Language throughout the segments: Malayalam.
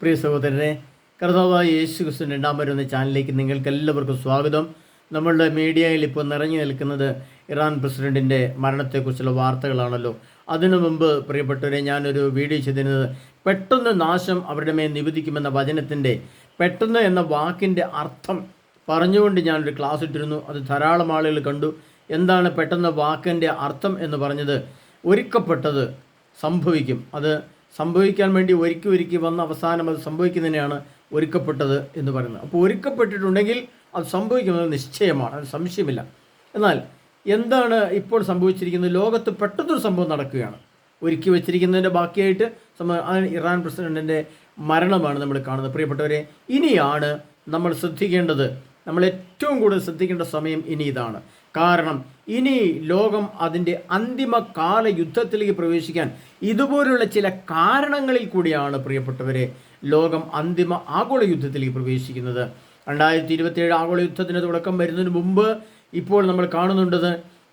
പ്രിയ സഹോദരനെ കർത്താവായ യേശു ക്രിസ്തു രണ്ടാം വരുന്ന ചാനലിലേക്ക് നിങ്ങൾക്ക് എല്ലാവർക്കും സ്വാഗതം. നമ്മളുടെ മീഡിയയിൽ ഇപ്പോൾ നിറഞ്ഞു നിൽക്കുന്നത് ഇറാൻ പ്രസിഡന്റിന്റെ മരണത്തെക്കുറിച്ചുള്ള വാർത്തകളാണല്ലോ. അതിനു മുമ്പ് പ്രിയപ്പെട്ടവരെ ഞാനൊരു വീഡിയോ ചെയ്തിരുന്നത് പെട്ടെന്ന് നാശം അവരുടെ മേൽ നിവധിക്കുമെന്ന വചനത്തിന്റെ പെട്ടെന്ന് എന്ന വാക്കിന്റെ അർത്ഥം പറഞ്ഞുകൊണ്ട് ഞാനൊരു ക്ലാസ് ഇട്ടിരുന്നു. അത് ധാരാളം ആളുകൾ കണ്ടു. എന്താണ് പെട്ടെന്ന് വാക്കിന്റെ അർത്ഥം എന്ന് പറഞ്ഞത്? ഒരുക്കപ്പെട്ടത് സംഭവിക്കും. അത് സംഭവിക്കാൻ വേണ്ടി ഒരുക്കി ഒരുക്കി വന്ന അവസാനം അത് സംഭവിക്കുന്നതിനെയാണ് ഒരുക്കപ്പെട്ടത് എന്ന് പറയുന്നത്. അപ്പോൾ ഒരുക്കപ്പെട്ടിട്ടുണ്ടെങ്കിൽ അത് സംഭവിക്കുന്നത് നിശ്ചയമാണ് അത് സംശയമില്ല. എന്നാൽ എന്താണ് ഇപ്പോൾ സംഭവിച്ചിരിക്കുന്നത്? ലോകത്ത് പെട്ടെന്നൊരു സംഭവം നടക്കുകയാണ്. ഒരുക്കി വെച്ചിരിക്കുന്നതിന്റെ ബാക്കിയായിട്ട് ഇറാൻ പ്രസിഡന്റിന്റെ മരണമാണ് നമ്മൾ കാണുന്നത്. പ്രിയപ്പെട്ടവരെ ഇനിയാണ് നമ്മൾ ശ്രദ്ധിക്കേണ്ടത്. നമ്മൾ ഏറ്റവും കൂടുതൽ ശ്രദ്ധിക്കേണ്ട സമയം ഇനി ഇതാണ്. കാരണം ഇനി ലോകം അതിന്റെ അന്തിമ കാല യുദ്ധത്തിലേക്ക് പ്രവേശിക്കാൻ ഇതുപോലുള്ള ചില കാരണങ്ങളിൽ കൂടിയാണ് പ്രിയപ്പെട്ടവരെ ലോകം അന്തിമ ആഗോള യുദ്ധത്തിലേക്ക് പ്രവേശിക്കുന്നത്. രണ്ടായിരത്തി ഇരുപത്തിയേഴ് ആഗോള യുദ്ധത്തിന് തുടക്കം വരുന്നതിന് മുമ്പ് ഇപ്പോൾ നമ്മൾ കാണുന്നുണ്ടത്.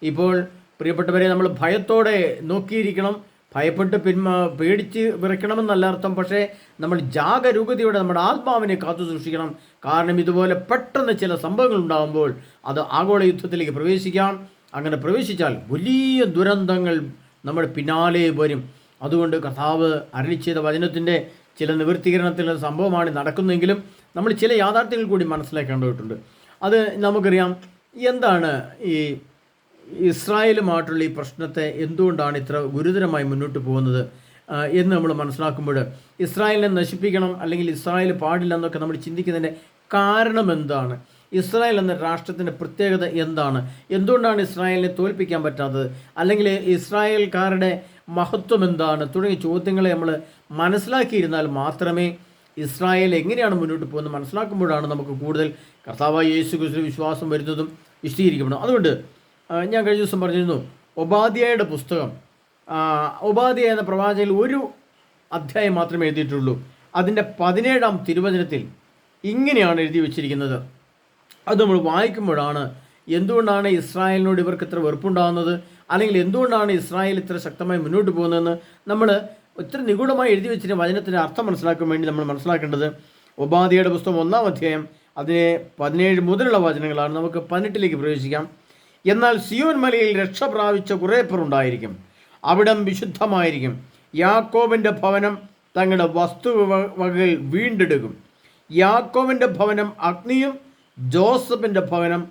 ഇപ്പോൾ പ്രിയപ്പെട്ടവരെ നമ്മൾ ഭയത്തോടെ നോക്കിയിരിക്കണം. ഭയപ്പെട്ട് പിന്മ പേടിച്ച് വിറയ്ക്കണമെന്നല്ല അർത്ഥം. പക്ഷേ നമ്മൾ ജാഗരൂകതയോടെ നമ്മുടെ ആത്മാവിനെ കാത്തു സൂക്ഷിക്കണം. കാരണം ഇതുപോലെ പെട്ടെന്ന് ചില സംഭവങ്ങൾ ഉണ്ടാകുമ്പോൾ അത് ആഗോള യുദ്ധത്തിലേക്ക് പ്രവേശിക്കാം. അങ്ങനെ പ്രവേശിച്ചാൽ വലിയ ദുരന്തങ്ങൾ നമ്മുടെ പിന്നാലെ വരും. അതുകൊണ്ട് കഥാവ് അരളി ചെയ്ത വചനത്തിന്റെ ചില നിവൃത്തീകരണത്തിലുള്ള സംഭവമാണ് നടക്കുന്നതെങ്കിലും നമ്മൾ ചില യാഥാർത്ഥ്യങ്ങൾ കൂടി മനസ്സിലാക്കേണ്ടതായിട്ടുണ്ട് അത് നമുക്കറിയാം. എന്താണ് ഈ ഇസ്രായേലുമായിട്ടുള്ള ഈ പ്രശ്നത്തെ എന്തുകൊണ്ടാണ് ഇത്ര ഗുരുതരമായി മുന്നോട്ട് പോകുന്നത്? എന്ന് നമ്മൾ മനസ്സിലാക്കുമ്പോൾ ഇസ്രായേലിനെ നശിപ്പിക്കണം അല്ലെങ്കിൽ ഇസ്രായേൽ പാടില്ല എന്നൊക്കെ നമ്മൾ ചിന്തിക്കുന്നതിന്റെ കാരണം എന്താണ്? ഇസ്രായേൽ എന്ന രാഷ്ട്രത്തിന്റെ പ്രത്യേകത എന്താണ്? എന്തുകൊണ്ടാണ് ഇസ്രായേലിനെ തോൽപ്പിക്കാൻ പറ്റാത്തത്? അല്ലെങ്കിൽ ഇസ്രായേൽക്കാരുടെ മഹത്വം എന്താണ്? തുടങ്ങിയ ചോദ്യങ്ങളെ നമ്മൾ മനസ്സിലാക്കിയിരുന്നാൽ മാത്രമേ ഇസ്രായേൽ എങ്ങനെയാണ് മുന്നോട്ട് പോകുന്നത് മനസ്സിലാക്കുമ്പോഴാണ് നമുക്ക് കൂടുതൽ കർത്താവായ യേശു വിശ്വാസം വരുന്നതും വിശദീകരിക്കപ്പെടുന്നത്. അതുകൊണ്ട് ഞാൻ കഴിഞ്ഞ ദിവസം പറഞ്ഞിരുന്നു ഒബാദിയയുടെ പുസ്തകം. ഒബാദിയ എന്ന പ്രവാചകയിൽ ഒരു അധ്യായം മാത്രമേ എഴുതിയിട്ടുള്ളൂ. അതിന്റെ പതിനേഴാം തിരുവചനത്തിൽ ഇങ്ങനെയാണ് എഴുതി വച്ചിരിക്കുന്നത്. അത് നമ്മൾ വായിക്കുമ്പോഴാണ് എന്തുകൊണ്ടാണ് ഇസ്രായേലിനോട് ഇവർക്ക് ഇത്ര വെറുപ്പുണ്ടാകുന്നത്? അല്ലെങ്കിൽ എന്തുകൊണ്ടാണ് ഇസ്രായേൽ ഇത്ര ശക്തമായി മുന്നോട്ട് പോകുന്നതെന്ന് നമ്മൾ ഇത്ര നിഗൂഢമായി എഴുതി വെച്ചിട്ട് വചനത്തിന്റെ അർത്ഥം മനസ്സിലാക്കാൻ വേണ്ടി നമ്മൾ മനസ്സിലാക്കേണ്ടത് ഒബാദിയുടെ പുസ്തകം ഒന്നാം അധ്യായം അതിനെ പതിനേഴ് മുതലുള്ള വചനങ്ങളാണ്. നമുക്ക് പതിനെട്ടിലേക്ക് പ്രവേശിക്കാം. എന്നാൽ സിയോൻ മലയിൽ രക്ഷ പ്രാപിച്ച കുറേ പേർ ഉണ്ടായിരിക്കും. അവിടം വിശുദ്ധമായിരിക്കും. യാക്കോബിന്റെ ഭവനം തങ്ങളുടെ വസ്തു വകയിൽ വീണ്ടെടുക്കും. യാക്കോവിന്റെ ഭവനം അഗ്നിയും ജോസഫിന്റെ ഭവനം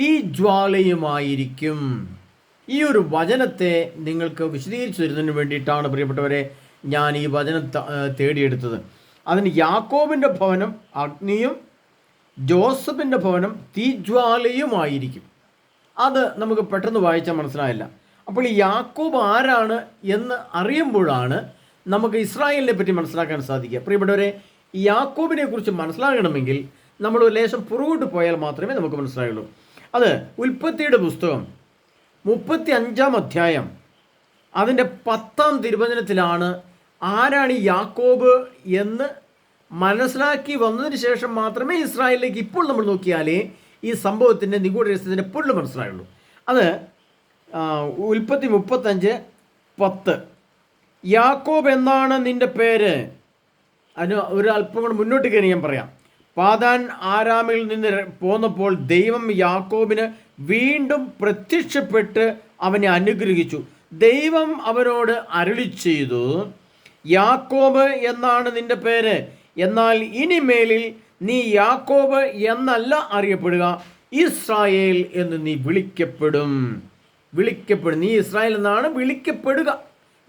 തീജ്വാലയുമായിരിക്കും. ഈ ഒരു വചനത്തെ നിങ്ങൾക്ക് വിശദീകരിച്ചു തരുന്നതിന് വേണ്ടിയിട്ടാണ് പ്രിയപ്പെട്ടവരെ ഞാൻ ഈ വചനം തേടിയെടുത്തത്. അതിന് യാക്കോബിന്റെ ഭവനം അഗ്നിയും ജോസഫിന്റെ ഭവനം തീജ്വാലയുമായിരിക്കും. അത് നമുക്ക് പെട്ടെന്ന് വായിച്ചാൽ മനസ്സിലായില്ല. അപ്പോൾ ഈ യാക്കോബ് ആരാണ് എന്ന് അറിയുമ്പോഴാണ് നമുക്ക് ഇസ്രായേലിനെ പറ്റി മനസ്സിലാക്കാൻ സാധിക്കുക. പ്രിയപ്പെട്ടവരെ യാക്കോബിനെ കുറിച്ച് മനസ്സിലാകണമെങ്കിൽ നമ്മൾ ഒരു ലേശം പുറകോട്ട് പോയാൽ മാത്രമേ നമുക്ക് മനസ്സിലായുള്ളൂ. അത് ഉൽപ്പത്തിയുടെ പുസ്തകം മുപ്പത്തി അഞ്ചാം അധ്യായം അതിന്റെ പത്താം തിരുവചനത്തിലാണ് ആരാണ് യാക്കോബ് എന്ന് മനസ്സിലാക്കി വന്നതിന് ശേഷം മാത്രമേ ഇസ്രായേലിലേക്ക് ഇപ്പോൾ നമ്മൾ നോക്കിയാലേ ഈ സംഭവത്തിന്റെ നിഗൂഢ രഹസ്യത്തിന്റെ പൊള്ളു മനസ്സിലായുള്ളൂ. അത് ഉൽപ്പത്തി മുപ്പത്തഞ്ച് പത്ത്. യാക്കോബ് എന്നാണ് നിന്റെ പേര്? അതിന് ഒരു അല്പം കൂടെ മുന്നോട്ട് കയറി ഞാൻ പറയാം. പാതാൻ ആരാമിൽ നിന്ന് പോന്നപ്പോൾ ദൈവം യാക്കോബിന് വീണ്ടും പ്രത്യക്ഷപ്പെട്ട് അവനെ അനുഗ്രഹിച്ചു. ദൈവം അവനോട് അരുളി ചെയ്തു യാക്കോബ് എന്നാണ് നിന്റെ പേര്? എന്നാൽ ഇനിമേലിൽ നീ യാക്കോബ് എന്നല്ല അറിയപ്പെടുക ഇസ്രായേൽ എന്ന് നീ വിളിക്കപ്പെടും. വിളിക്കപ്പെടും. നീ ഇസ്രായേൽ എന്നാണ് വിളിക്കപ്പെടുക.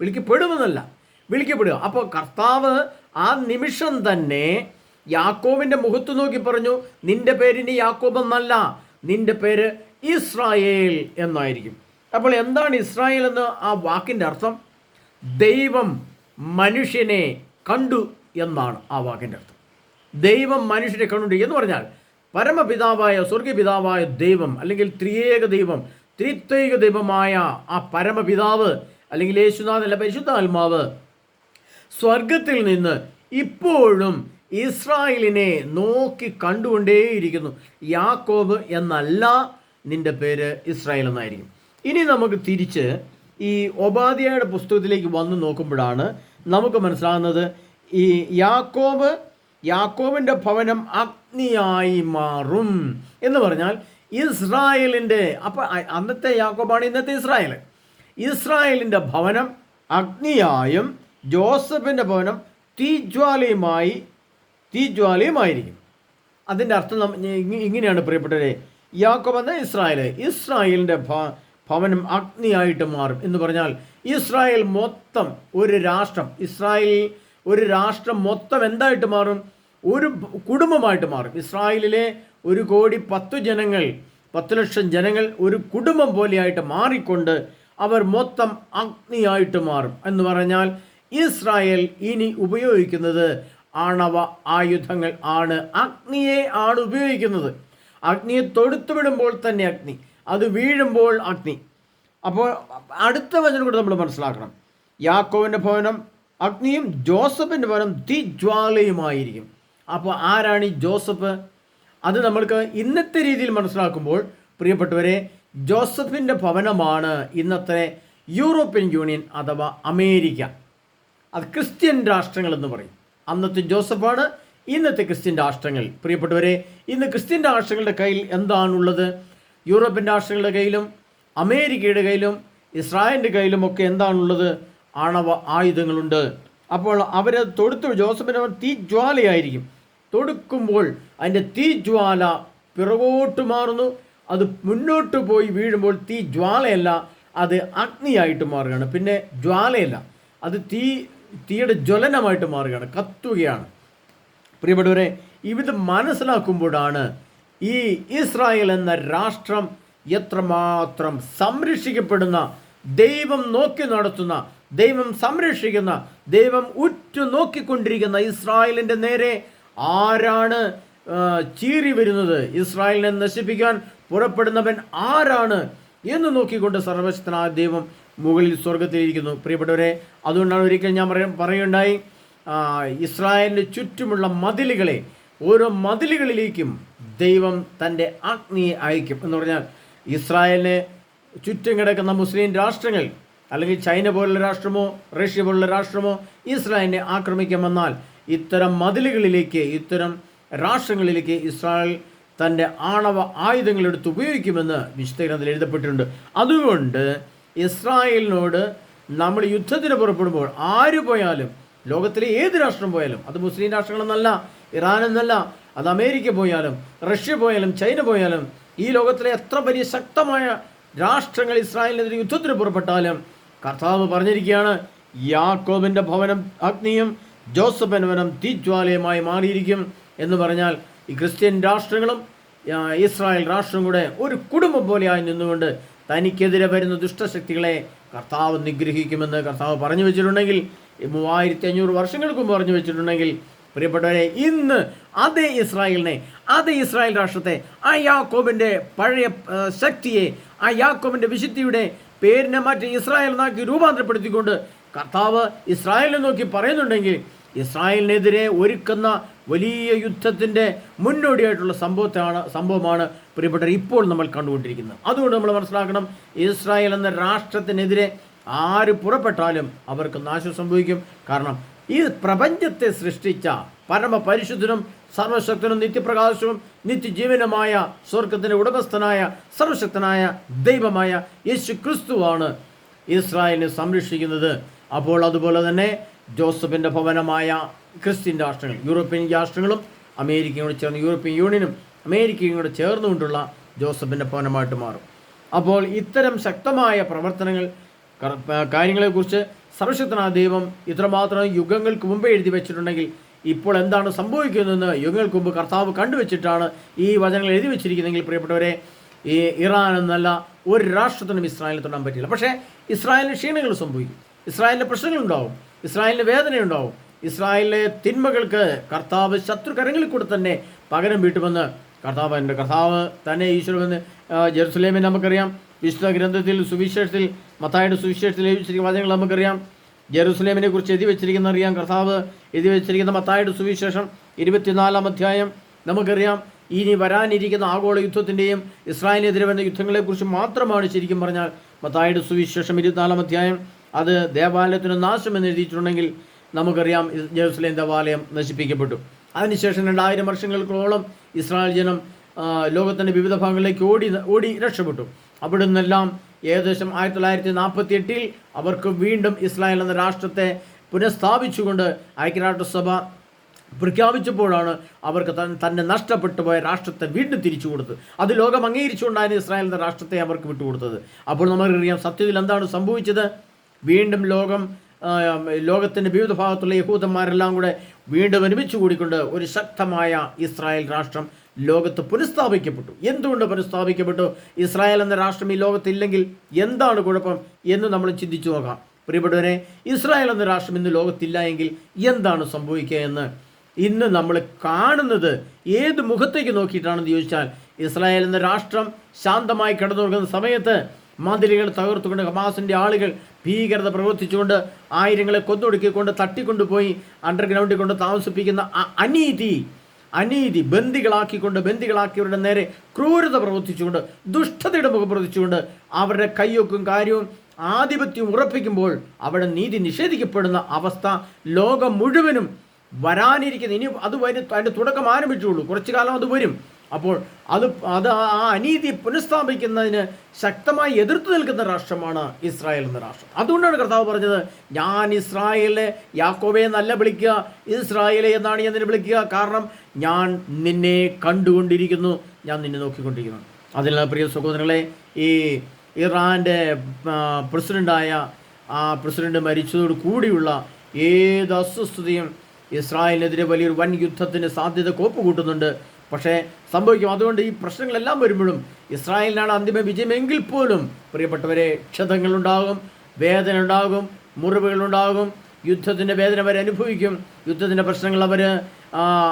വിളിക്കപ്പെടുമെന്നല്ല വിളിക്കപ്പെടുക. അപ്പോൾ കർത്താവ് ആ നിമിഷം തന്നെ യാക്കോബിന്റെ മുഖത്ത് നോക്കി പറഞ്ഞു നിന്റെ പേരിന് യാക്കോബ് എന്നല്ല നിന്റെ പേര് ഇസ്രായേൽ എന്നായിരിക്കും. അപ്പോൾ എന്താണ് ഇസ്രായേൽ എന്ന് ആ വാക്കിന്റെ അർത്ഥം? ദൈവം മനുഷ്യനെ കണ്ടു എന്നാണ് ആ വാക്കിന്റെ അർത്ഥം. ദൈവം മനുഷ്യനെ കണ്ടുണ്ട് എന്ന് പറഞ്ഞാൽ പരമപിതാവായ സ്വർഗപിതാവായ ദൈവം അല്ലെങ്കിൽ ത്രിയേക ദൈവം ത്രിത്വൈക ദൈവമായ ആ പരമപിതാവ് അല്ലെങ്കിൽ യേശുനാഥല്ല അല്ല പരിശുദ്ധാത്മാവ് സ്വർഗത്തിൽ നിന്ന് ഇപ്പോഴും ഇസ്രായേലിനെ നോക്കി കണ്ടുകൊണ്ടേയിരിക്കുന്നു. യാക്കോബ് എന്നല്ല നിന്റെ പേര് ഇസ്രായേൽ എന്നായിരിക്കും. ഇനി നമുക്ക് തിരിച്ച് ഈ ഒബാദിയയുടെ പുസ്തകത്തിലേക്ക് വന്ന് നോക്കുമ്പോഴാണ് നമുക്ക് മനസ്സിലാകുന്നത് ഈ യാക്കോബ് യാക്കോബിന്റെ ഭവനം അഗ്നിയായി മാറും എന്ന് പറഞ്ഞാൽ ഇസ്രായേലിന്റെ അപ്പം അന്നത്തെ യാക്കോബാണ് ഇന്നത്തെ ഇസ്രായേൽ ഇസ്രായേലിന്റെ ഭവനം അഗ്നിയായും ജോസഫിന്റെ ഭവനം തീജ്വാലയുമായി തീജ്വാലയുമായിരിക്കും. അതിന്റെ അർത്ഥം ഇങ്ങനെയാണ് പ്രിയപ്പെട്ടവരെ. യാക്കോബ് എന്ന ഇസ്രായേൽ ഇസ്രായേലിന്റെ ഭവനം അഗ്നിയായിട്ട് മാറും എന്ന് പറഞ്ഞാൽ ഇസ്രായേൽ മൊത്തം ഒരു രാഷ്ട്രം. ഇസ്രായേൽ ഒരു രാഷ്ട്രം മൊത്തം എന്തായിട്ട് മാറും? ഒരു കുടുംബമായിട്ട് മാറും. ഇസ്രായേലിലെ ഒരു കോടി പത്തു ജനങ്ങൾ പത്ത് ലക്ഷം ജനങ്ങൾ ഒരു കുടുംബം പോലെയായിട്ട് മാറിക്കൊണ്ട് അവർ മൊത്തം അഗ്നിയായിട്ട് മാറും. എന്ന് പറഞ്ഞാൽ ഇസ്രായേൽ ഇനി ഉപയോഗിക്കുന്നത് ആണവ ആയുധങ്ങൾ ആണ്. അഗ്നിയെ ആണ് ഉപയോഗിക്കുന്നത്. അഗ്നിയെ തൊടുത്തു വിടുമ്പോൾ തന്നെ അഗ്നി അത് വീഴുമ്പോൾ അഗ്നി. അപ്പോൾ അടുത്ത വചനം കൂടെ നമ്മൾ മനസ്സിലാക്കണം. യാക്കോവിന്റെ ഭവനം അഗ്നിയും ജോസഫിന്റെ പരം തീജ്വാലയുമായിരിക്കും. അപ്പോൾ ആരാണ് ഈ ജോസഫ്? അത് നമ്മൾക്ക് ഇന്നത്തെ രീതിയിൽ മനസ്സിലാക്കുമ്പോൾ പ്രിയപ്പെട്ടവരെ ജോസഫിന്റെ ഭവനമാണ് ഇന്നത്തെ യൂറോപ്യൻ യൂണിയൻ അഥവാ അമേരിക്ക. അത് ക്രിസ്ത്യൻ രാഷ്ട്രങ്ങൾ എന്ന് പറയും. അന്നത്തെ ജോസഫാണ് ഇന്നത്തെ ക്രിസ്ത്യൻ രാഷ്ട്രങ്ങൾ. പ്രിയപ്പെട്ടവരെ ഇന്ന് ക്രിസ്ത്യൻ രാഷ്ട്രങ്ങളുടെ കയ്യിൽ എന്താണുള്ളത്? യൂറോപ്യൻ രാഷ്ട്രങ്ങളുടെ കയ്യിലും അമേരിക്കയുടെ കയ്യിലും ഇസ്രായേലിന്റെ കയ്യിലും ഒക്കെ എന്താണുള്ളത്? ആണവ ആയുധങ്ങളുണ്ട്. അപ്പോൾ അവരെ തൊടുത്തു ജോസഫിന് തീജ്വാലയായിരിക്കും തൊടുക്കുമ്പോൾ അതിന്റെ തീജ്വാല പിറകോട്ട് മാറുന്നു. അത് മുന്നോട്ട് പോയി വീഴുമ്പോൾ തീ ജ്വാലയല്ല അത് അഗ്നിയായിട്ട് മാറുകയാണ്. പിന്നെ ജ്വാലയല്ല അത് തീ തീയുടെ ജ്വലനമായിട്ട് മാറുകയാണ് കത്തുകയാണ്. പ്രിയപ്പെട്ടവരെ ഇത് മനസ്സിലാക്കുമ്പോഴാണ് ഈ ഇസ്രായേൽ എന്ന രാഷ്ട്രം എത്രമാത്രം സംരക്ഷിക്കപ്പെടുന്ന ദൈവം നോക്കി നടത്തുന്ന ദൈവം സംരക്ഷിക്കുന്ന ദൈവം ഉറ്റു നോക്കിക്കൊണ്ടിരിക്കുന്ന ഇസ്രായേലിന്റെ നേരെ ആരാണ് ചീറി വരുന്നത്? ഇസ്രായേലിനെ നശിപ്പിക്കാൻ പുറപ്പെടുന്നവൻ ആരാണ് എന്ന് നോക്കിക്കൊണ്ട് സർവശക്തനായ ദൈവം മുകളിൽ സ്വർഗത്തിലിരിക്കുന്നു പ്രിയപ്പെട്ടവരെ അതുകൊണ്ടാണ് ഒരിക്കൽ ഞാൻ പറയ പറയുണ്ടായി ഇസ്രായേലിന് ചുറ്റുമുള്ള മതിലുകളെ ഓരോ മതിലുകളിലേക്കും ദൈവം തന്റെ അഗ്നിയെ അയക്കും. എന്ന് പറഞ്ഞാൽ ഇസ്രായേലിനെ ചുറ്റും കിടക്കുന്ന മുസ്ലിം രാഷ്ട്രങ്ങൾ അല്ലെങ്കിൽ ചൈന പോലുള്ള രാഷ്ട്രമോ റഷ്യ പോലുള്ള രാഷ്ട്രമോ ഇസ്രായേലിനെ ആക്രമിക്കാൻ വന്നാൽ ഇത്തരം മതിലുകളിലേക്ക് ഇത്തരം രാഷ്ട്രങ്ങളിലേക്ക് ഇസ്രായേൽ തന്റെ ആണവ ആയുധങ്ങൾ എടുത്ത് ഉപയോഗിക്കുമെന്ന് വിശുദ്ധ എഴുതപ്പെട്ടിട്ടുണ്ട്. അതുകൊണ്ട് ഇസ്രായേലിനോട് നമ്മൾ യുദ്ധത്തിന് പുറപ്പെടുമ്പോൾ ആര് പോയാലും ലോകത്തിലെ ഏത് രാഷ്ട്രം പോയാലും അത് മുസ്ലിം രാഷ്ട്രങ്ങളെന്നല്ല ഇറാൻ എന്നല്ല അത് അമേരിക്ക പോയാലും റഷ്യ പോയാലും ചൈന പോയാലും ഈ ലോകത്തിലെ എത്ര വലിയ ശക്തമായ രാഷ്ട്രങ്ങൾ ഇസ്രായേലിനെതിരെ യുദ്ധത്തിന് പുറപ്പെട്ടാലും കർത്താവ് പറഞ്ഞിരിക്കുകയാണ് യാക്കോബിന്റെ ഭവനം അഗ്നിയും ജോസഫിന്റെ ഭവനം തീജ്വാലയമായി മാറിയിരിക്കും എന്ന് പറഞ്ഞാൽ ഈ ക്രിസ്ത്യൻ രാഷ്ട്രങ്ങളും ഇസ്രായേൽ രാഷ്ട്രം കൂടെ ഒരു കുടുംബം പോലെയായി നിന്നുകൊണ്ട് തനിക്കെതിരെ വരുന്ന ദുഷ്ടശക്തികളെ കർത്താവ് നിഗ്രഹിക്കുമെന്ന് കർത്താവ് പറഞ്ഞു വെച്ചിട്ടുണ്ടെങ്കിൽ മൂവായിരത്തി അഞ്ഞൂറ് വർഷങ്ങൾക്കും പറഞ്ഞു വെച്ചിട്ടുണ്ടെങ്കിൽ പ്രിയപ്പെട്ടവരെ ഇന്ന് അതേ ഇസ്രായേലിനെ അതേ ഇസ്രായേൽ രാഷ്ട്രത്തെ ആ യാക്കോബിന്റെ പഴയ ശക്തിയെ ആ യാക്കോബിന്റെ വിശുദ്ധിയുടെ പേരിനെ മാറ്റി ഇസ്രായേൽ എന്നാക്കി രൂപാന്തരപ്പെടുത്തിക്കൊണ്ട് കർത്താവ് ഇസ്രായേലിനെ നോക്കി പറയുന്നുണ്ടെങ്കിൽ ഇസ്രായേലിനെതിരെ ഒരുക്കുന്ന വലിയ യുദ്ധത്തിന്റെ മുന്നോടിയായിട്ടുള്ള സംഭവത്താണ് സംഭവമാണ് പ്രിയപ്പെട്ടവർ ഇപ്പോൾ നമ്മൾ കണ്ടുകൊണ്ടിരിക്കുന്നത്. അതുകൊണ്ട് നമ്മൾ മനസ്സിലാക്കണം ഇസ്രായേൽ എന്ന രാഷ്ട്രത്തിനെതിരെ ആര് പുറപ്പെട്ടാലും അവർക്ക് നാശം സംഭവിക്കും. കാരണം ഈ പ്രപഞ്ചത്തെ സൃഷ്ടിച്ച പരമപരിശുദ്ധനും സർവശക്തനും നിത്യപ്രകാശവും നിത്യജീവനുമായ സ്വർഗത്തിന്റെ ഉടമസ്ഥനായ സർവശക്തനായ ദൈവമായ യേശു ക്രിസ്തുവാണ് ഇസ്രായേലിനെ സംരക്ഷിക്കുന്നത്. അപ്പോൾ അതുപോലെ തന്നെ ജോസഫിന്റെ ഭവനമായ ക്രിസ്ത്യൻ രാഷ്ട്രങ്ങൾ യൂറോപ്യൻ രാഷ്ട്രങ്ങളും അമേരിക്കയോട് ചേർന്ന് യൂറോപ്യൻ യൂണിയനും അമേരിക്കയും കൂടെ ചേർന്നുകൊണ്ടുള്ള ജോസഫിന്റെ ഭവനമായിട്ട് മാറും. അപ്പോൾ ഇത്തരം ശക്തമായ പ്രവർത്തനങ്ങൾ കാര്യങ്ങളെക്കുറിച്ച് സർവശക്തനായ ദൈവം ഇത്രമാത്രം യുഗങ്ങൾക്ക് മുമ്പേ എഴുതി വെച്ചിട്ടുണ്ടെങ്കിൽ ഇപ്പോൾ എന്താണ് സംഭവിക്കുന്നതെന്ന് യുഗങ്ങൾക്ക് മുമ്പ് കർത്താവ് കണ്ടുവച്ചിട്ടാണ് ഈ വചനങ്ങൾ എഴുതി വെച്ചിരിക്കുന്നതെങ്കിൽ പ്രിയപ്പെട്ടവരെ ഈ ഇറാൻ എന്നല്ല ഒരു രാഷ്ട്രത്തിനും ഇസ്രായേലിനെ തൊടാൻ പറ്റില്ല. പക്ഷേ ഇസ്രായേലിന് ക്ഷീണങ്ങൾ സംഭവിക്കും. ഇസ്രായേലിന്റെ പ്രശ്നങ്ങളുണ്ടാവും. ഇസ്രായേലിന് വേദനയുണ്ടാവും. ഇസ്രായേലിലെ തിന്മകൾക്ക് കർത്താവ് ശത്രുകരങ്ങളിൽ കൂടെ തന്നെ പകരം വീട്ടുമെന്ന് കർത്താവ് എന്റെ കർത്താവ് തന്നെ ഈശ്വരമെന്ന് ജെറുസലേമിൽ നമുക്കറിയാം. വിശുദ്ധ ഗ്രന്ഥത്തിൽ സുവിശേഷത്തിൽ മത്തായുടെ സുവിശേഷത്തിൽ ലഭിച്ചിരിക്കുന്ന വചനങ്ങൾ നമുക്കറിയാം. ജെറുസലേമിനെ കുറിച്ച് എഴുതി വെച്ചിരിക്കുന്ന അറിയാം. കർത്താവ് എഴുതി വെച്ചിരിക്കുന്ന മത്തായുടെ സുവിശേഷം ഇരുപത്തിനാലാം അധ്യായം നമുക്കറിയാം. ഇനി വരാനിരിക്കുന്ന ആഗോള യുദ്ധത്തിന്റെയും ഇസ്രായേലിനെതിരെ വരുന്ന യുദ്ധങ്ങളെക്കുറിച്ച് മാത്രമാണ് ശരിക്കും പറഞ്ഞാൽ മത്തായുടെ സുവിശേഷം ഇരുപത്തിനാലാം അധ്യായം. അത് ദേവാലയത്തിന് നാശം എന്ന് എഴുതിയിട്ടുണ്ടെങ്കിൽ നമുക്കറിയാം ജെറുസലേം ദേവാലയം നശിപ്പിക്കപ്പെട്ടു. അതിനുശേഷം രണ്ടായിരം വർഷങ്ങൾക്കോളം ഇസ്രായേൽ ജനം ലോകത്തിന്റെ വിവിധ ഭാഗങ്ങളിലേക്ക് ഓടി ഓടി രക്ഷപ്പെട്ടു. അവിടെ നിന്നെല്ലാം ഏകദേശം ആയിരത്തി തൊള്ളായിരത്തി നാൽപ്പത്തി എട്ടിൽ അവർക്ക് വീണ്ടും ഇസ്രായേൽ എന്ന രാഷ്ട്രത്തെ പുനഃസ്ഥാപിച്ചുകൊണ്ട് ഐക്യരാഷ്ട്രസഭ പ്രഖ്യാപിച്ചപ്പോഴാണ് അവർക്ക് തന്നെ നഷ്ടപ്പെട്ടു പോയ രാഷ്ട്രത്തെ വീണ്ടും തിരിച്ചു കൊടുത്തത്. അത് ലോകം അംഗീകരിച്ചുകൊണ്ടായിരുന്നു ഇസ്രായേൽ എന്ന രാഷ്ട്രത്തെ അവർക്ക് വിട്ടുകൊടുത്തത്. അപ്പോൾ നമുക്കറിയാം സത്യത്തിൽ എന്താണ് സംഭവിച്ചത്? വീണ്ടും ലോകം ലോകത്തിന്റെ വിവിധ ഭാഗത്തുള്ള യഹൂദന്മാരെല്ലാം കൂടെ വീണ്ടും ഒരുമിച്ച് കൂടിക്കൊണ്ട് ഒരു ശക്തമായ ഇസ്രായേൽ രാഷ്ട്രം ലോകത്ത് പുനഃസ്ഥാപിക്കപ്പെട്ടു. എന്തുകൊണ്ട് പുനഃസ്ഥാപിക്കപ്പെട്ടു? ഇസ്രായേൽ എന്ന രാഷ്ട്രം ഈ ലോകത്തില്ലെങ്കിൽ എന്താണ് കുഴപ്പം എന്ന് നമ്മൾ ചിന്തിച്ചു നോക്കാം. പ്രിയപ്പെട്ടവരെ ഇസ്രായേൽ എന്ന രാഷ്ട്രം ഇന്ന് ലോകത്തില്ല എങ്കിൽ എന്താണ് സംഭവിക്കുക എന്ന് ഇന്ന് നമ്മൾ കാണുന്നത് ഏത് മുഖത്തേക്ക് നോക്കിയിട്ടാണെന്ന് ചോദിച്ചാൽ ഇസ്രായേൽ എന്ന രാഷ്ട്രം ശാന്തമായി കിടന്നുറങ്ങുന്ന സമയത്ത് മതിലുകൾ തകർത്തുകൊണ്ട് ഹമാസിന്റെ ആളുകൾ ഭീകരത പ്രവർത്തിച്ചുകൊണ്ട് ആയിരങ്ങളെ കൊന്നൊടുക്കിക്കൊണ്ട് തട്ടിക്കൊണ്ടുപോയി അണ്ടർഗ്രൗണ്ടിൽ കൊണ്ട് താമസിപ്പിക്കുന്ന അനീതി അനീതി ബന്ദികളാക്കിക്കൊണ്ട് ബന്ദികളാക്കിയവരുടെ നേരെ ക്രൂരത പ്രവർത്തിച്ചുകൊണ്ട് ദുഷ്ടതയുടെ മുഖം പ്രവർത്തിച്ചുകൊണ്ട് അവരുടെ കയ്യൊക്കും കാര്യവും ആധിപത്യം ഉറപ്പിക്കുമ്പോൾ അവിടെ നീതി നിഷേധിക്കപ്പെടുന്ന അവസ്ഥ ലോകം മുഴുവനും വരാനിരിക്കുന്ന. ഇനി അത് വരും അതിന്റെ തുടക്കം ആരംഭിച്ചുള്ളൂ. കുറച്ചു കാലം അത് വരും. അപ്പോൾ അത് അത് ആ അനീതി പുനഃസ്ഥാപിക്കുന്നതിന് ശക്തമായി എതിർത്ത് നിൽക്കുന്ന രാഷ്ട്രമാണ് ഇസ്രായേൽ എന്ന രാഷ്ട്രം. അതുകൊണ്ടാണ് കർത്താവ് പറഞ്ഞത് ഞാൻ ഇസ്രായേലിനെ യാക്കോബെ എന്നല്ല വിളിക്കുക ഇസ്രായേലെ എന്നാണ് ഞാൻ വിളിക്കുക. കാരണം ഞാൻ നിന്നെ കണ്ടുകൊണ്ടിരിക്കുന്നു. ഞാൻ നിന്നെ നോക്കിക്കൊണ്ടിരിക്കുന്നു. അതിനാൽ പ്രിയ സഹോദരങ്ങളെ ഈ ഇറാന്റെ പ്രസിഡന്റായ ആ പ്രസിഡന്റ് മരിച്ചതോട് കൂടിയുള്ള ഏത് അസ്വസ്ഥതയും ഇസ്രായേലിനെതിരെ വലിയൊരു വൻ യുദ്ധത്തിന് സാധ്യത കോപ്പ് കൂട്ടുന്നുണ്ട്. പക്ഷേ സംഭവിക്കും. അതുകൊണ്ട് ഈ പ്രശ്നങ്ങളെല്ലാം വരുമ്പോഴും ഇസ്രായേലിനാണ് അന്തിമ വിജയമെങ്കിൽ പോലും പ്രിയപ്പെട്ടവരെ ക്ഷതങ്ങളുണ്ടാകും വേദന ഉണ്ടാകും മുറിവുകളുണ്ടാകും യുദ്ധത്തിന്റെ വേദന അവർ അനുഭവിക്കും. യുദ്ധത്തിന്റെ പ്രശ്നങ്ങൾ അവർ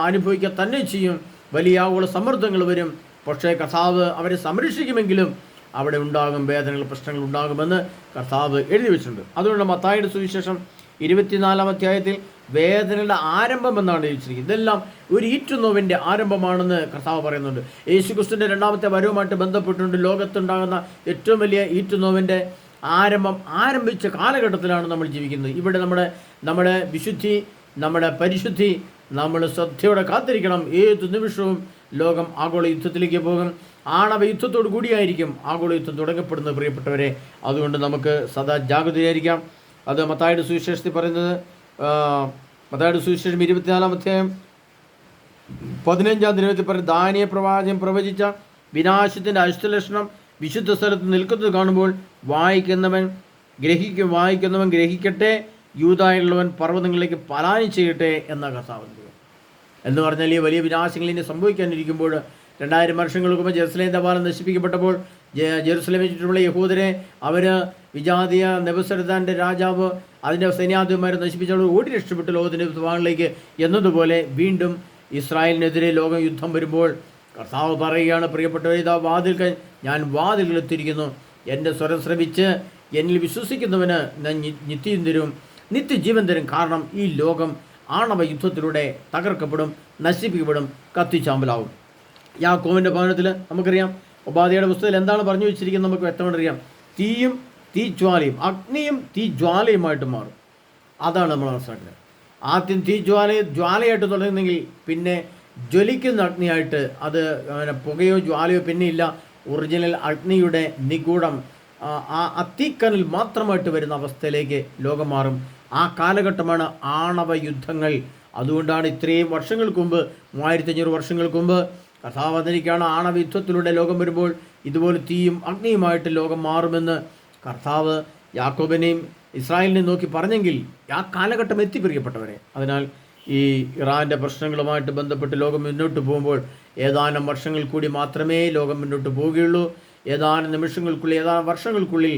അനുഭവിക്കുക തന്നെ ചെയ്യും. വലിയ ആഗോള സമ്മർദ്ദങ്ങൾ വരും. പക്ഷേ കർത്താവ് അവരെ സംരക്ഷിക്കുമെങ്കിലും അവിടെ ഉണ്ടാകും വേദനകൾ പ്രശ്നങ്ങൾ ഉണ്ടാകുമെന്ന് കർത്താവ് എഴുതി വെച്ചിട്ടുണ്ട്. അതുകൊണ്ട് മത്തായുടെ സുവിശേഷം ഇരുപത്തിനാലാം അധ്യായത്തിൽ വേദനയുടെ ആരംഭം എന്നാണ് ചോദിച്ചിരിക്കുന്നത് ഇതെല്ലാം ഒരു ഈറ്റുനോവിന്റെ ആരംഭമാണെന്ന് കർത്താവ് പറയുന്നുണ്ട്. യേശുക്രിസ്തുവിന്റെ രണ്ടാമത്തെ വരവുമായിട്ട് ബന്ധപ്പെട്ടുകൊണ്ട് ലോകത്തുണ്ടാകുന്ന ഏറ്റവും വലിയ ഈറ്റുനോവിന്റെ ആരംഭം ആരംഭിച്ച കാലഘട്ടത്തിലാണ് നമ്മൾ ജീവിക്കുന്നത്. ഇവിടെ നമ്മുടെ നമ്മുടെ വിശുദ്ധി നമ്മുടെ പരിശുദ്ധി നമ്മൾ ശ്രദ്ധയോടെ കാത്തിരിക്കണം. ഏത് നിമിഷവും ലോകം ആഗോള യുദ്ധത്തിലേക്ക് പോകും. ആണവ യുദ്ധത്തോടു കൂടിയായിരിക്കും ആഗോള യുദ്ധം തുടങ്ങപ്പെടുന്നത് പ്രിയപ്പെട്ടവരെ. അതുകൊണ്ട് നമുക്ക് സദാ ജാഗ്രതയായിരിക്കാം അത് മത്തായുടെ സുവിശേഷത്തിൽ പറയുന്നത് മത്തായുടെ സുവിശേഷം ഇരുപത്തിനാലാം അധ്യായം പതിനഞ്ചാം ദിനത്തിൽ പറയും ദാനിയ പ്രവാചകം പ്രവചിച്ച വിനാശത്തിന്റെ അഷ്ടലക്ഷണം വിശുദ്ധ സ്ഥലത്ത് നിൽക്കുന്നത് കാണുമ്പോൾ വായിക്കുന്നവൻ ഗ്രഹിക്കും വായിക്കുന്നവൻ ഗ്രഹിക്കട്ടെ യൂതായുള്ളവൻ പർവതങ്ങളിലേക്ക് പലായനം ചെയ്യട്ടെ എന്ന കർത്താവ് എന്ന് പറഞ്ഞാൽ ഈ വലിയ വിനാശങ്ങൾ ഇനി സംഭവിക്കാനിരിക്കുമ്പോൾ രണ്ടായിരം വർഷങ്ങൾക്ക് മുമ്പ് ജെറുസലേം തപാലം നശിപ്പിക്കപ്പെട്ടപ്പോൾ ജെറുസലേമിൽ ചുറ്റുമുള്ള യഹൂദരെ അവർ വിജാതിയ നെബുസരദാന്റെ രാജാവ് അതിന്റെ സൈന്യാധിപന്മാരെ നശിപ്പിച്ചവർ ഓടി രക്ഷപ്പെട്ട് ലോകത്തിന്റെ ഭാഗങ്ങളിലേക്ക് എന്നതുപോലെ വീണ്ടും ഇസ്രായേലിനെതിരെ ലോകം യുദ്ധം വരുമ്പോൾ കർത്താവ് പറയുകയാണ് പ്രിയപ്പെട്ടവർ ഇതാ വാതിൽക്കൽ ഞാൻ വാതിൽകളെത്തിയിരിക്കുന്നു എന്റെ സ്വരം ശ്രമിച്ച് എന്നിൽ വിശ്വസിക്കുന്നവന് ഞാൻ നിത്യം തരും. നിത്യജീവൻ തരും കാരണം ഈ ലോകം ആണവ യുദ്ധത്തിലൂടെ തകർക്കപ്പെടും നശിപ്പിക്കപ്പെടും കത്തിച്ചാമ്പലാവും. യാക്കോവിന്റെ ഭവനത്തിൽ നമുക്കറിയാം ഉപാധിയുടെ പുസ്തകത്തിൽ എന്താണ് പറഞ്ഞു വെച്ചിരിക്കുന്നത് നമുക്ക് വ്യക്തമായിട്ട് അറിയാം. തീയും തീജ്വാലയും അഗ്നിയും തീജ്വാലയുമായിട്ട് മാറും. അതാണ് നമ്മൾ മനസ്സിലാക്കുന്നത്. ആദ്യം തീ ജ്വാല ജ്വാലയായിട്ട് തുടങ്ങുന്നെങ്കിൽ പിന്നെ ജ്വലിക്കുന്ന അഗ്നിയായിട്ട് അത് അങ്ങനെ പുകയോ ജ്വാലയോ പിന്നെ ഇല്ല. ഒറിജിനൽ അഗ്നിയുടെ നിഗൂഢം ആ, അത്തീക്കനിൽ മാത്രമായിട്ട് വരുന്ന അവസ്ഥയിലേക്ക് ലോകം മാറും. ആ കാലഘട്ടമാണ് ആണവ യുദ്ധങ്ങൾ. അതുകൊണ്ടാണ് ഇത്രയും വർഷങ്ങൾക്ക് മുമ്പ് മൂവായിരത്തി അഞ്ഞൂറ് വർഷങ്ങൾക്ക് മുമ്പ് കർത്താവതനിക്കാണ് ആണവ യുദ്ധത്തിലൂടെ ലോകം വരുമ്പോൾ ഇതുപോലെ തീയും അഗ്നിയുമായിട്ട് ലോകം മാറുമെന്ന് കർത്താവ് യാക്കോബിനെയും ഇസ്രായേലിനെയും നോക്കി പറഞ്ഞെങ്കിൽ ആ കാലഘട്ടം എത്തിപ്പിരിക്കപ്പെട്ടവരെ അതിനാൽ ഈ ഇറാന്റെ പ്രശ്നങ്ങളുമായിട്ട് ബന്ധപ്പെട്ട് ലോകം മുന്നോട്ട് പോകുമ്പോൾ ഏതാനും വർഷങ്ങൾ കൂടി മാത്രമേ ലോകം മുന്നോട്ട് പോവുകയുള്ളൂ ഏതാനും നിമിഷങ്ങൾക്കുള്ളിൽ ഏതാനും വർഷങ്ങൾക്കുള്ളിൽ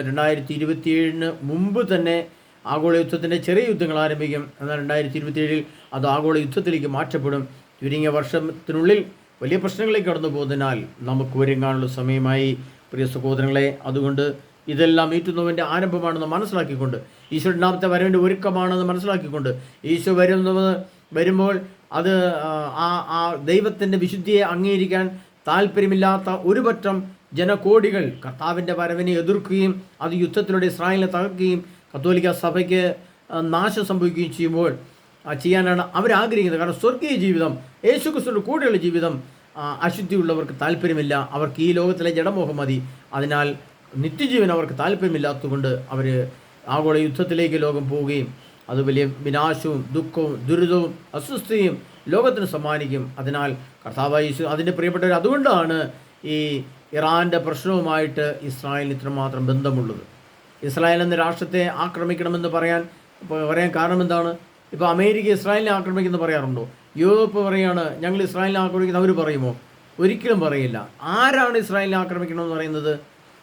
രണ്ടായിരത്തി ഇരുപത്തിയേഴിന് മുമ്പ് തന്നെ ആഗോള യുദ്ധത്തിന്റെ ചെറിയ യുദ്ധങ്ങൾ ആരംഭിക്കും. എന്നാൽ രണ്ടായിരത്തി ഇരുപത്തിയേഴിൽ അത് ആഗോള യുദ്ധത്തിലേക്ക് മാറ്റപ്പെടും. ചുരുങ്ങിയ വർഷത്തിനുള്ളിൽ വലിയ പ്രശ്നങ്ങളിലേക്ക് കടന്നു പോകുന്നതിനാൽ നമുക്ക് ഒരുങ്ങാനുള്ള സമയമായി. പ്രിയ സഹോദരങ്ങളെ അതുകൊണ്ട് ഇതെല്ലാം ഈറ്റുന്നവന്റെ ആരംഭമാണെന്ന് മനസ്സിലാക്കിക്കൊണ്ട് ഈശോ രണ്ടാമത്തെ വരവിന്റെ ഒരുക്കമാണെന്ന് മനസ്സിലാക്കിക്കൊണ്ട് ഈശോ വരുന്നത് വരുമ്പോൾ അത് ആ, ആ ദൈവത്തിന്റെ വിശുദ്ധിയെ അംഗീകരിക്കാൻ താല്പര്യമില്ലാത്ത ഒരുപറ്റം ജനകോടികൾ കർത്താവിന്റെ വരവിനെ എതിർക്കുകയും അത് യുദ്ധത്തിലൂടെ ഇസ്രായേലിനെ തകർക്കുകയും കത്തോലിക്ക സഭയ്ക്ക് നാശം സംഭവിക്കുകയും ചെയ്യുമ്പോൾ ചെയ്യാനാണ് അവരാഗ്രഹിക്കുന്നത്. കാരണം സ്വർഗീയ ജീവിതം യേശുക്രിസ്തുവിന്റെ കൂടെയുള്ള ജീവിതം അശുദ്ധിയുള്ളവർക്ക് താല്പര്യമില്ല. അവർക്ക് ഈ ലോകത്തിലെ ജഡമോഹം മതി. അതിനാൽ നിത്യജീവൻ അവർക്ക് താല്പര്യമില്ലാത്തതുകൊണ്ട് അവർ ആഗോള യുദ്ധത്തിലേക്ക് ലോകം പോവുകയും അത് വലിയ വിനാശവും ദുഃഖവും ദുരിതവും അസ്വസ്ഥയും ലോകത്തിന് സമ്മാനിക്കും. അതിനാൽ കർത്താവ് യേശു അതിന്റെ പ്രിയപ്പെട്ടവർ അതുകൊണ്ടാണ് ഈ ഇറാന്റെ പ്രശ്നവുമായിട്ട് ഇസ്രായേലിന് ഇത്രമാത്രം ബന്ധമുള്ളത്. ഇസ്രായേൽ എന്ന രാഷ്ട്രത്തെ ആക്രമിക്കണമെന്ന് പറയാൻ പറയാൻ കാരണം എന്താണ്? ഇപ്പോൾ അമേരിക്ക ഇസ്രായേലിനെ ആക്രമിക്കുന്നു പറയാറുണ്ടോ? യൂറോപ്പ് പറയാണ് ഞങ്ങൾ ഇസ്രായേലിനെ ആക്രമിക്കുന്ന. അവർ പറയുമോ? ഒരിക്കലും പറയില്ല. ആരാണ് ഇസ്രായേലിനെ ആക്രമിക്കണമെന്ന് പറയുന്നത്?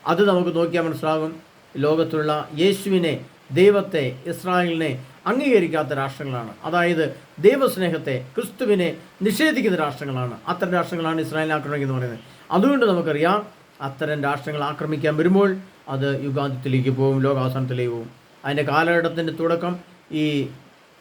അത് നമുക്ക് നോക്കിയാൽ മനസ്സിലാകും. ലോകത്തുള്ള യേശുവിനെ ദൈവത്തെ ഇസ്രായേലിനെ അംഗീകരിക്കാത്ത രാഷ്ട്രങ്ങളാണ്. അതായത് ദൈവസ്നേഹത്തെ ക്രിസ്തുവിനെ നിഷേധിക്കുന്ന രാഷ്ട്രങ്ങളാണ്. അത്തരം രാഷ്ട്രങ്ങളാണ് ഇസ്രായേലിനെ ആക്രമിക്കുന്നത് പറയുന്നത്. അതുകൊണ്ട് നമുക്കറിയാം അത്തരം രാഷ്ട്രങ്ങൾ ആക്രമിക്കാൻ വരുമ്പോൾ അത് യുഗാന്തത്തിലേക്ക് പോകും ലോകാവസാനത്തിലേക്ക് പോകും അതിന്റെ കാലഘട്ടത്തിന്റെ തുടക്കം ഈ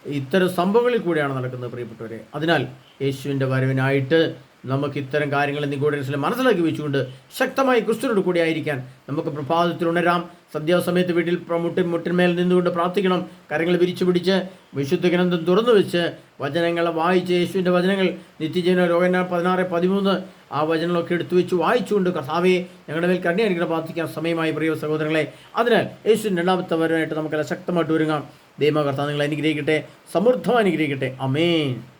ഇത്തരം സംഭവങ്ങളിൽ കൂടിയാണ് നടക്കുന്നത് പ്രിയപ്പെട്ടവരെ. അതിനാൽ യേശുവിന്റെ വരവിനായിട്ട് നമുക്ക് ഇത്തരം കാര്യങ്ങൾ നിഗൂഢ മനസ്സിലാക്കി വെച്ചുകൊണ്ട് ശക്തമായി ക്രിസ്തുവിനോട് കൂടി ആയിരിക്കാൻ നമുക്ക് പ്രഭാതത്തിൽ ഉണരാം. സന്ധ്യാസമയത്ത് വീട്ടിൽ മുട്ടി മുട്ടിന്മേൽ നിന്നുകൊണ്ട് പ്രാർത്ഥിക്കണം. കരങ്ങൾ വിരിച്ചു പിടിച്ച് വിശുദ്ധ ഗ്രന്ഥം തുറന്നു വെച്ച് വചനങ്ങൾ വായിച്ച് യേശുവിന്റെ വചനങ്ങൾ നിത്യജീവന രോഗന പതിനാറ് പതിമൂന്ന് ആ വചനങ്ങളൊക്കെ എടുത്തു വെച്ച് വായിച്ചുകൊണ്ട് കർത്താവെ ഞങ്ങളുടെ മേൽ കരുണയായിരിക്കണം പ്രാർത്ഥിക്കാൻ സമയമായി പ്രിയ സഹോദരങ്ങളെ. അതിനാൽ യേശുവിന്റെ രണ്ടാമത്തെ വരവായിട്ട് നമുക്കെല്ലാം ശക്തമായിട്ട് ഒരുങ്ങാം. ദൈവ കർത്താവ് നിങ്ങളെ അനുഗ്രഹിക്കട്ടെ സമൃദ്ധമായി അനുഗ്രഹിക്കട്ടെ. അമേൻ